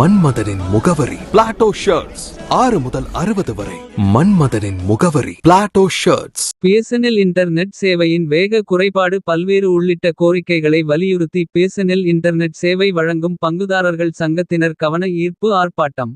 மன்மதனின் முகவரி. Plato shirts ஆறு முதல் அறுபது வரை. மன்மதனின் முகவரி. பிளாட்டோ ஷர்ட்ஸ் பிஎஸ்என்எல் இன்டர்நெட் சேவையின் வேக குறைபாடு பல்வேறு உள்ளிட்ட கோரிக்கைகளை வலியுறுத்தி பிஎஸ்என்எல் இன்டர்நெட் சேவை வழங்கும் பங்குதாரர்கள் சங்கத்தினர் கவன ஈர்ப்பு ஆர்ப்பாட்டம்.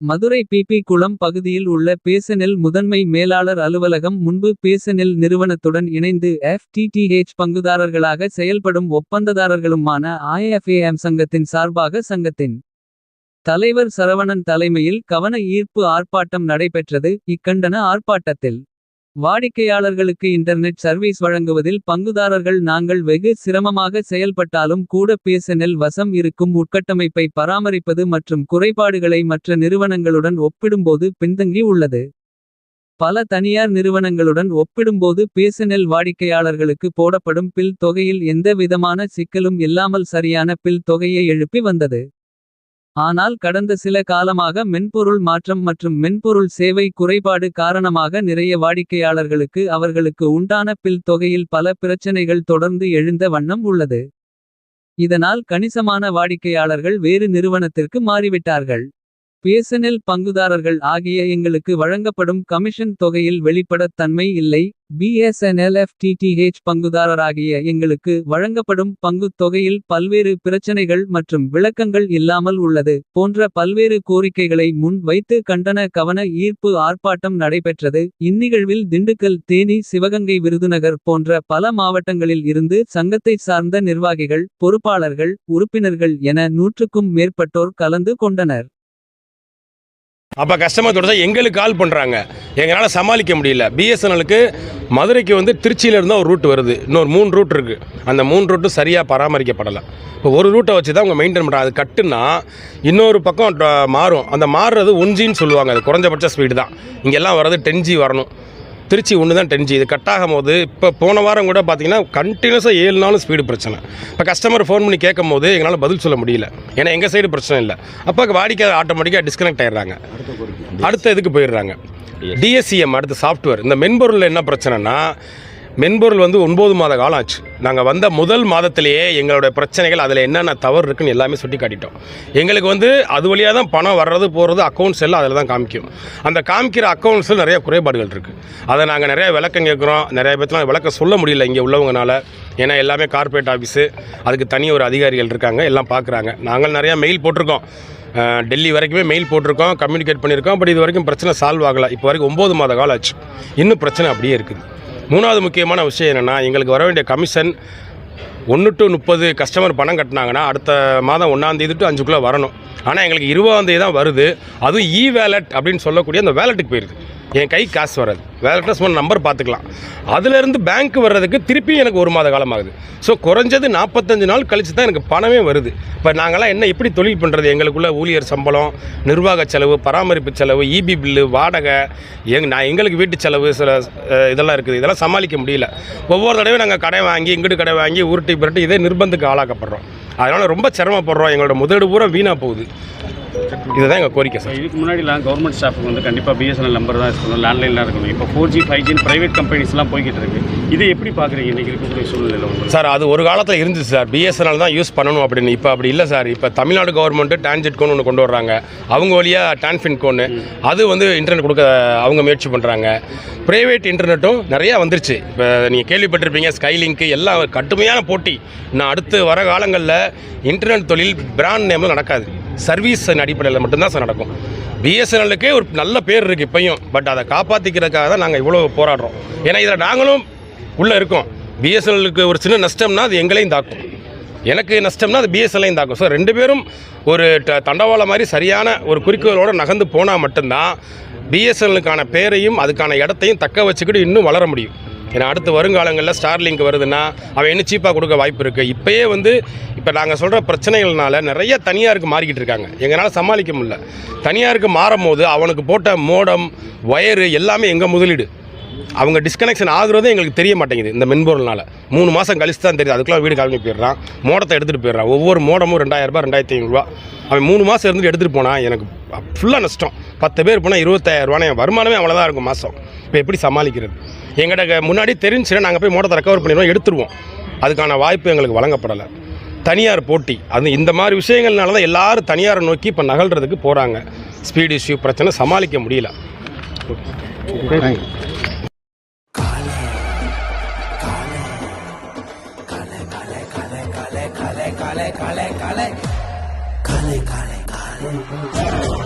மதுரை பிபி குளம் பகுதியில் உள்ள பிஎஸ்என்எல் முதன்மை மேலாளர் அலுவலகம் முன்பு பிஎஸ்என்எல் நிறுவனத்துடன் இணைந்து எஃப்டிடிஹெச் பங்குதாரர்களாக செயல்படும் ஒப்பந்ததாரர்களுமான ஐஎஃப்ஏஎம் சங்கத்தின் சார்பாக சங்கத்தின் தலைவர் சரவணன் தலைமையில் கவன ஈர்ப்பு ஆர்ப்பாட்டம் நடைபெற்றது. இக்கண்டன ஆர்ப்பாட்டத்தில் வாடிக்கையாளர்களுக்கு இன்டர்நெட் சர்வீஸ் வழங்குவதில் பங்குதாரர்கள் நாங்கள் வெகு சிரமமாக செயல்பட்டாலும் கூட பிஎஸ்என்எல் வசம் இருக்கும் உட்கட்டமைப்பை பராமரிப்பது மற்றும் குறைபாடுகளை மற்ற நிறுவனங்களுடன் ஒப்பிடும்போது பின்தங்கி உள்ளது. பல தனியார் நிறுவனங்களுடன் ஒப்பிடும்போது பிஎஸ்என்எல் வாடிக்கையாளர்களுக்கு போடப்படும் பில் தொகையில் எந்த விதமான சிக்கலும் இல்லாமல் சரியான பில் தொகையை எழுப்பி வந்தது. ஆனால் கடந்த சில காலமாக மென்பொருள் மாற்றம் மற்றும் மென்பொருள் சேவை குறைபாடு காரணமாக நிறைய வாடிக்கையாளர்களுக்கு அவர்களுக்கு உண்டான பில் தொகையில் பல பிரச்சனைகள் தொடர்ந்து எழுந்த வண்ணம் உள்ளது. இதனால் கணிசமான வாடிக்கையாளர்கள் வேறு நிறுவனத்திற்கு மாறிவிட்டார்கள். பிஎஸ்என்எல் பங்குதாரர்கள் ஆகிய எங்களுக்கு வழங்கப்படும் கமிஷன் தொகையில் வெளிப்படத் தன்மை இல்லை. பிஎஸ்என்எல் எஃப்டிடிஹெச் பங்குதாரராகிய எங்களுக்கு வழங்கப்படும் பங்குத் தொகையில் பல்வேறு பிரச்சனைகள் மற்றும் விளக்கங்கள் இல்லாமல் உள்ளது. போன்ற பல்வேறு கோரிக்கைகளை முன் வைத்து கண்டன கவன ஈர்ப்பு ஆர்ப்பாட்டம் நடைபெற்றது. இந்நிகழ்வில் திண்டுக்கல் தேனி சிவகங்கை விருதுநகர் போன்ற பல மாவட்டங்களில் இருந்து சங்கத்தை சார்ந்த நிர்வாகிகள். பொறுப்பாளர்கள் உறுப்பினர்கள் என நூற்றுக்கும் மேற்பட்டோர் கலந்து கொண்டனர். அப்போ கஸ்டமர் தொடர்ந்து எங்களுக்கு கால் பண்ணுறாங்க எங்களால் சமாளிக்க முடியல. பிஎஸ்என்எலுக்கு மதுரைக்கு வந்து திருச்சியிலேருந்து ஒரு ரூட் வருது. இன்னொரு மூணு ரூட் இருக்குது அந்த மூணு ரூட்டும் சரியாக பராமரிக்கப்படலை. இப்போ ஒரு ரூட்டை வச்சு தான் அவங்க மெயின்டைன் பண்ணுறாங்க அது கட்டுன்னா இன்னொரு பக்கம் ட- மாறும். அந்த மாறுறது ஒன்ஜின்னு சொல்லுவாங்க. அது குறைஞ்சபட்ச ஸ்பீடு தான். இங்கெல்லாம் வர்றது டென் ஜி வரணும். திருச்சி ஒன்று தான் டென் ஜி இது கட் ஆகும் போது இப்போ போன வாரம் கூட பார்த்தீங்கன்னா கண்டினியூஸாக ஏழு நாளும் ஸ்பீடு பிரச்சனை. இப்போ கஸ்டமர் ஃபோன் பண்ணி கேட்கும் போது எங்களால் பதில் சொல்ல முடியல. ஏன்னா எங்கள் சைடு பிரச்சனை இல்லை. அப்போ வாடிக்கை ஆட்டோமேட்டிக்காக டிஸ்கனெக்ட் ஆயிடுறாங்க. அடுத்த இதுக்கு போயிடுறாங்க. டிஎஸ்சிஎம் அடுத்த சாஃப்ட்வேர் இந்த மென்பொருளில் என்ன பிரச்சனைனா மென்பொருள் வந்து ஒன்பது மாத காலம் ஆச்சு நாங்கள் வந்த முதல் மாதத்திலேயே எங்களோட பிரச்சனைகள் அதில் என்னென்ன தவறு இருக்குன்னு எல்லாமே சுட்டி காட்டிட்டோம் எங்களுக்கு வந்து அது வழியாக தான் பணம் வர்றது போகிறது அக்கௌண்ட்ஸ் எல்லாம் அதில் தான் காமிக்கும். அந்த காமிக்கிற அக்கௌண்ட்ஸில் நிறைய குறைபாடுகள் இருக்குது அதை நாங்கள் நிறைய விளக்கம் கேட்குறோம். நிறைய பேர்த்துலாம் விளக்கம் சொல்ல முடியல இங்கே உள்ளவங்கனால. ஏன்னா எல்லாமே கார்ப்பரேட் ஆஃபீஸு அதுக்கு தனி ஒரு அதிகாரிகள் இருக்காங்க எல்லாம் பார்க்குறாங்க நாங்கள் நிறையா மெயில் போட்டிருக்கோம். டெல்லி வரைக்குமே மெயில் போட்டிருக்கோம் கம்யூனிகேட் பண்ணியிருக்கோம் பட் இது வரைக்கும் பிரச்சனை சால்வ் ஆகலை. இப்போ வரைக்கும் ஒம்பது மாத காலம் ஆச்சு இன்னும் பிரச்சனை அப்படியே இருக்குது. மூணாவது முக்கியமான விஷயம் என்னென்னா எங்களுக்கு வர வேண்டிய கமிஷன் ஒன்று டு முப்பது கஸ்டமர் பணம் கட்டினாங்கன்னா அடுத்த மாதம் ஒன்றாந்தேதி டு அஞ்சுக்குள்ளே வரணும். ஆனால் எங்களுக்கு இருபதாந்தேதி தான் வருது. அதுவும் இ வேலட் அப்படின்னு சொல்லக்கூடிய அந்த வேலெட்டுக்கு போயிடுது என் கை காசு வராது. வேலெட்டில் சும்மா நம்பர் பார்த்துக்கலாம். அதுலேருந்து பேங்க் வர்றதுக்கு திருப்பி எனக்கு ஒரு மாத காலம் ஆகுது ஸோ குறைஞ்சது நாற்பத்தஞ்சு நாள் கழிச்சு தான் எனக்கு பணமே வருது. இப்போ நாங்களாம் என்ன எப்படி தொழில் பண்ணுறது எங்களுக்குள்ள ஊழியர் சம்பளம் நிர்வாக செலவு பராமரிப்பு செலவு இபி பில்லு வாடகை எங் நான் எங்களுக்கு வீட்டு செலவு சில இதெல்லாம் இருக்குது. இதெல்லாம் சமாளிக்க முடியல. ஒவ்வொரு தடவையும் நாங்கள் கடை வாங்கி இங்கிட்டு கடை வாங்கி உருட்டி புரட்டி இதே நிர்பந்தத்துக்கு ஆளாக்கப்படுறோம். அதனால் ரொம்ப சிரமப்படுறோம். எங்களோட முதலீடு பூரா வீணாக போகுது. இதுதான் எங்கள் கோரிக்கை சார். இதுக்கு முன்னாடிலாம் கவர்மெண்ட் ஸ்டாஃபுக்கு வந்து கண்டிப்பாக பிஎஸ்என்எல் நம்பர் தான் இருக்கணும் லேண்ட்லைன்லாம் இருக்கணும். இப்போ ஃபோர் ஜி ஃபைவ் ஜின்னு ப்ரைவேட் கம்பெனிஸ்லாம் போய்கிட்டு இருக்கு. இதை எப்படி பார்க்குறீங்க இன்றைக்கி இருக்கக்கூடிய உங்களுக்கு? சார் அது ஒரு காலத்தில் இருந்துச்சு சார். பிஎஸ்என்எல் தான் யூஸ் பண்ணணும் அப்படின்னு. இப்போ அப்படி இல்லை சார். இப்போ தமிழ்நாடு கவர்மெண்ட்டு டான்ஜெட் கோன் ஒன்று கொண்டு வர்றாங்க. அவங்க வழியாக டான்ஃபின் கோன்னு அது வந்து இன்டர்நெட் கொடுக்க அவங்க முயற்சி பண்ணுறாங்க ப்ரைவேட் இன்டர்நெட்டும் நிறையா வந்துருச்சு. இப்போ நீங்கள் கேள்விப்பட்டிருப்பீங்க ஸ்கைலிங்க்கு எல்லாம் கடுமையான போட்டி. நான் அடுத்து வர காலங்களில் இன்டர்நெட் தொழில் பிராண்ட் நேமில் நடக்காது. சர்வீஸ் அடிப்படையில் மட்டும்தான் சார் நடக்கும். பிஎஸ்என்எல்லுக்கே ஒரு நல்ல பேர் இருக்குது இப்பையும். பட் அதை காப்பாற்றிக்கிறதுக்காக தான் நாங்கள் இவ்வளோ போராடுறோம். ஏன்னா இதில் நாங்களும் உள்ளே இருக்கோம். பிஎஸ்என்எல்லுக்கு ஒரு சின்ன நஷ்டம்னா அது எங்களையும் தாக்கும். எனக்கு நஷ்டம்னா அது பிஎஸ்என்எலையும் தாக்கும். ஸோ ரெண்டு பேரும் ஒரு ட- தண்டவாளம் மாதிரி சரியான ஒரு குறிக்கோளோடு நகர்ந்து போனால் மட்டும்தான் பிஎஸ்என்எலுக்கான பேரையும் அதுக்கான இடத்தையும் தக்க வச்சுக்கிட்டு இன்னும் வளர முடியும். ஏன்னா அடுத்து வருங்காலங்களில் ஸ்டார்லிங்க் வருதுன்னா அவன் இன்னும் சீப்பாக கொடுக்க வாய்ப்பு இருக்குது இப்போயே வந்து இப்போ நாங்கள் சொல்கிற பிரச்சனைகள்னால நிறைய தனியாருக்கு மாறிக்கிட்டு இருக்காங்க. எங்களால் சமாளிக்க முடியல. தனியாருக்கு மாறும் போது அவனுக்கு போட்ட மோடம் ஒயரு எல்லாமே எங்கள் முதலீடு? அவங்க டிஸ்கனெக்ஷன் ஆகுறதும் எங்களுக்கு தெரிய மாட்டேங்குது இந்த மென்பொருள்னால. மூணு மாதம் கழிச்சு தான் தெரியுது. அதுக்குள்ளே வீடு கிளம்பி போயிடுறான். மோடத்தை எடுத்துகிட்டு போயிடுறான். ஒவ்வொரு மோடமும் ரெண்டாயிரம் ரூபாய் ரெண்டாயிரத்தி ஐநூறுரூவா அவன் மூணு மாதம் இருந்துட்டு எடுத்துகிட்டு போனால் எனக்கு ஃபுல்லாக நஷ்டம். பத்து பேர் போனால் இருபத்தாயிரரூவானே வருமானமே அவ்வளோதான் இருக்கும் மாதம் இப்போ எப்படி சமாளிக்கிறது எங்கள்கிட்ட முன்னாடி தெரிஞ்சுன்னா நாங்கள் போய் மோட்டத்தை ரெக்கவர் பண்ணிடுவோம் எடுத்துருவோம் அதுக்கான வாய்ப்பு எங்களுக்கு வழங்கப்படலை தனியார் போட்டி அது இந்த மாதிரி விஷயங்கள்னால தான் எல்லோரும் தனியாரை நோக்கி இப்போ நகல்றதுக்கு போகிறாங்க ஸ்பீட் இஷ்யூ பிரச்சனை சமாளிக்க முடியல கலை கலை கலை கலை கலை கலை கலை